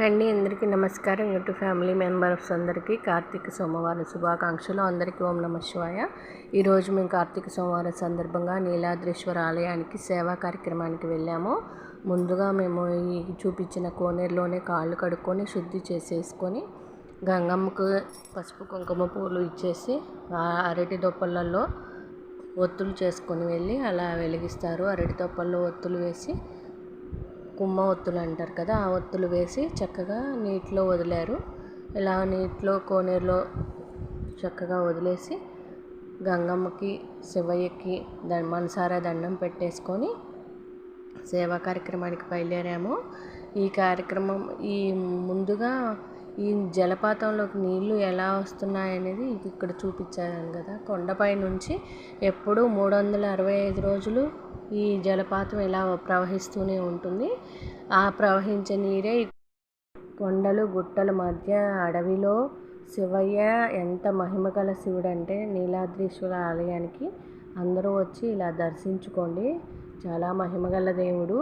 అండి అందరికీ నమస్కారం. యూట్యూబ్ ఫ్యామిలీ మెంబర్స్ అందరికీ కార్తీక సోమవారం శుభాకాంక్షలు. అందరికీ ఓం నమ శివాయ. ఈరోజు మేము కార్తీక సోమవారం సందర్భంగా నీలాద్రేశ్వర ఆలయానికి సేవా కార్యక్రమానికి వెళ్ళాము. ముందుగా మేము ఈ చూపించిన కోనేరులోనే కాళ్ళు కడుక్కొని శుద్ధి చేసేసుకొని గంగమ్మకు పసుపు కుంకుమ పూలు ఇచ్చేసి ఆ అరటి దొప్పలలో ఒత్తులు చేసుకొని వెళ్ళి అలా వెలిగిస్తారు. అరటి దొప్పల్లో ఒత్తులు వేసి కుమ్మ ఒత్తులు అంటారు కదా ఆ ఒత్తులు వేసి చక్కగా నీటిలో వదిలారు. ఇలా నీటిలో కోనేరులో చక్కగా వదిలేసి గంగమ్మకి శివయ్యకి ద మనసారా దండం పెట్టేసుకొని సేవా కార్యక్రమానికి బయలుదేరాము. ఈ కార్యక్రమం ఈ ముందుగా ఈ జలపాతంలోకి నీళ్ళు ఎలా వస్తున్నాయనేది ఇక్కడ చూపించాను కదా. కొండపై నుంచి ఎప్పుడూ మూడు వందల అరవై ఐదు రోజులు ఈ జలపాతం ఇలా ప్రవహిస్తూనే ఉంటుంది. ఆ ప్రవహించే నీరే కొండలు గుట్టల మధ్య అడవిలో శివయ్య ఎంత మహిమగల శివుడు అంటే నీలాద్రీశ్వర ఆలయానికి అందరూ వచ్చి ఇలా దర్శించుకోండి. చాలా మహిమగల దేవుడు.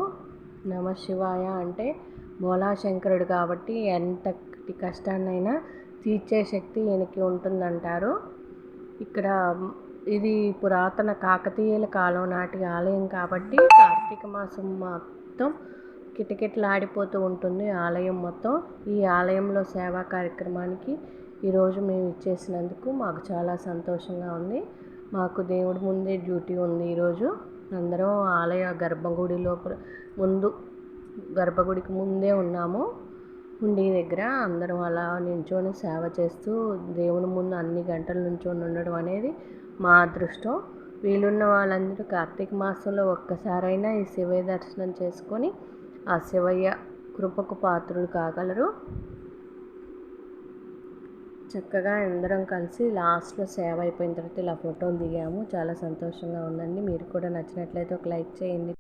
నమ శివాయ అంటే భోలాశంకరుడు కాబట్టి ఎంతటి కష్టాన్నైనా తీర్చే శక్తి ఈయనకి ఉంటుందంటారు. ఇక్కడ ఇది పురాతన కాకతీయుల కాలం నాటి ఆలయం కాబట్టి కార్తీక మాసం మొత్తం కిటకిటలాడిపోతూ ఉంటుంది ఆలయం మొత్తం. ఈ ఆలయంలో సేవా కార్యక్రమానికి ఈరోజు మేము ఇచ్చేసినందుకు మాకు చాలా సంతోషంగా ఉంది. మాకు దేవుడి ముందే డ్యూటీ ఉంది ఈరోజు అందరం ఆలయ గర్భగుడి లోపల ముందు గర్భగుడికి ముందే ఉన్నాము. హుండీ దగ్గర అందరం అలా నించొని సేవ చేస్తూ దేవుని ముందు అన్ని గంటలు నించొని ఉండడం అనేది మా అదృష్టం. వీలున్న వాళ్ళందరూ కార్తీక మాసంలో ఒక్కసారైనా ఈ శివయ్య దర్శనం చేసుకొని ఆ శివయ్య కృపకు పాత్రులు కాగలరు. చక్కగా అందరం కలిసి లాస్ట్లో సేవ అయిపోయిన తర్వాత ఇలా ఫోటోలు దిగాము. చాలా సంతోషంగా ఉందండి. మీరు కూడా నచ్చినట్లయితే ఒక లైక్ చేయండి.